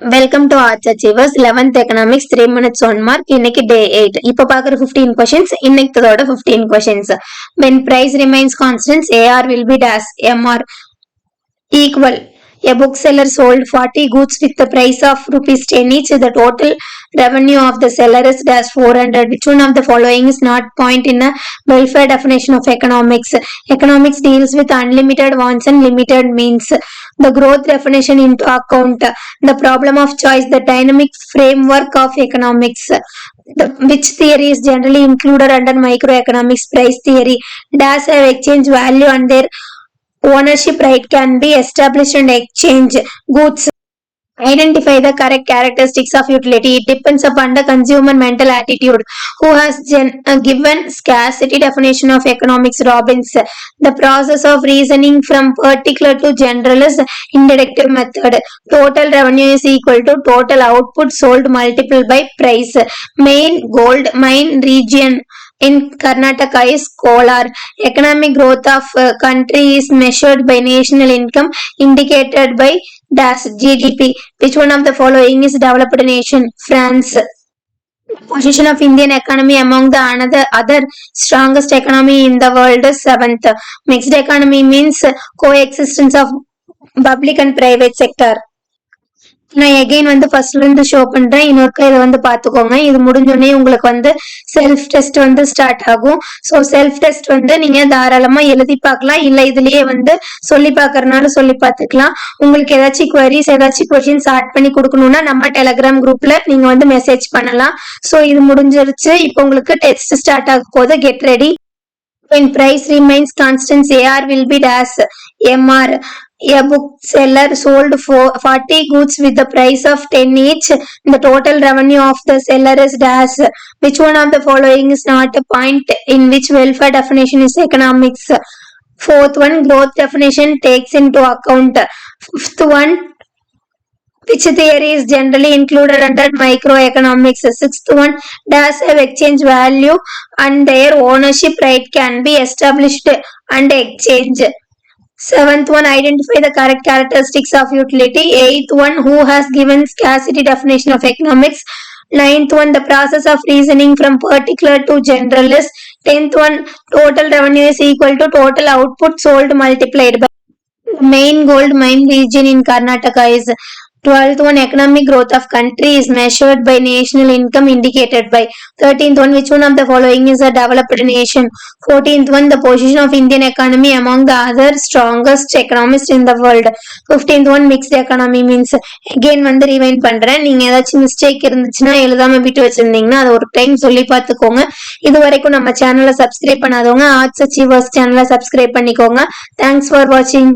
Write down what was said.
Welcome to arts achievers eleventh economics three minutes one mark இன்னைக்கு day eight இப்போ பார்க்குற fifteen questions இன்னைக்கு fifteen questions when price remains constants AR will be days MR equal A bookseller sold 40 goods with the price of rupees 10 each. The total revenue of the seller is dash 400. Which one of the following is not point in a welfare definition of economics? Economics deals with unlimited wants and limited means. The growth definition into account. The problem of choice. The dynamic framework of economics. The, which theory is generally included under microeconomics price theory? Does have exchange value and their ownership right can be established and exchange goods. Identify the correct characteristics of utility. It depends upon the consumer mental attitude. Who has uh, given scarcity definition of economics? Robbins. The process of reasoning from particular to general is inductive method. Total revenue is equal to total output sold multiplied by price. Main gold mine region in Karnataka is Kolar. Economic growth of uh, country is measured by national income indicated by GDP. Which one of the following is developed nation? France. Position of Indian economy among the another other strongest economy in the world is seventh. Mixed economy means coexistence of public and private sector. நான் again வந்து ஃபர்ஸ்ட்ல இருந்து show பண்றேன். இன்னொருக்க இதை வந்து பாத்துக்கோங்க. இது முடிஞ்சோடனே உங்களுக்கு வந்து செல்ஃப் டெஸ்ட் வந்து ஸ்டார்ட் ஆகும். ஸோ செல்ஃப் டெஸ்ட் வந்து நீங்க தாராளமா எழுதி பார்க்கலாம். இல்ல இதுலயே வந்து சொல்லி பாக்குறதுனால சொல்லி பார்த்துக்கலாம். உங்களுக்கு ஏதாச்சும் குவரிஸ் ஏதாச்சும் கொஸ்டின்ஸ் ஆட் பண்ணி கொடுக்கணும்னா நம்ம டெலகிராம் குரூப்ல நீங்க வந்து மெசேஜ் பண்ணலாம். ஸோ இது முடிஞ்சிருச்சு. இப்போ உங்களுக்கு டெஸ்ட் ஸ்டார்ட் ஆக போது get ready When price remains constant, AR will be dash MR. A bookseller sold for 40 goods with the price of 10 each. The total revenue of the seller is dash. Which one of the following is not a point in which welfare definition is economics? Fourth one, growth definition takes into account. Fifth one, which theory is generally included under microeconomics? Sixth one, does have exchange value and their ownership right can be established and exchange. Seventh one, identify the correct characteristics of utility. Eighth one, who has given scarcity definition of economics. Ninth one, the process of reasoning from particular to general is. Tenth one, total revenue is equal to total output sold multiplied by. Main gold mine region in Karnataka is 12th one economic growth of country is measured by national income indicated by 13th one which one of the following is a developed nation 14th one the position of indian economy among the other strongest economists in the world 15th one mixed economy means again வந்து rewind பண்றேன் நீங்க ஏதாச்சும் mistake இருந்துச்சுன்னா எழுதாம விட்டு வச்சிருந்தீங்கன்னா அதை ஒரு டைம் சொல்லி பார்த்துக்கோங்க இது வரைக்கும் நம்ம சேனலை சப்ஸ்கிரைப் பண்ணாதவங்க ஆர்ட்ஸ் அச்சீவர்ஸ் சேனலை சப்ஸ்கிரைப் பண்ணிக்கோங்க தேங்க்ஸ் ஃபார் வாட்சிங்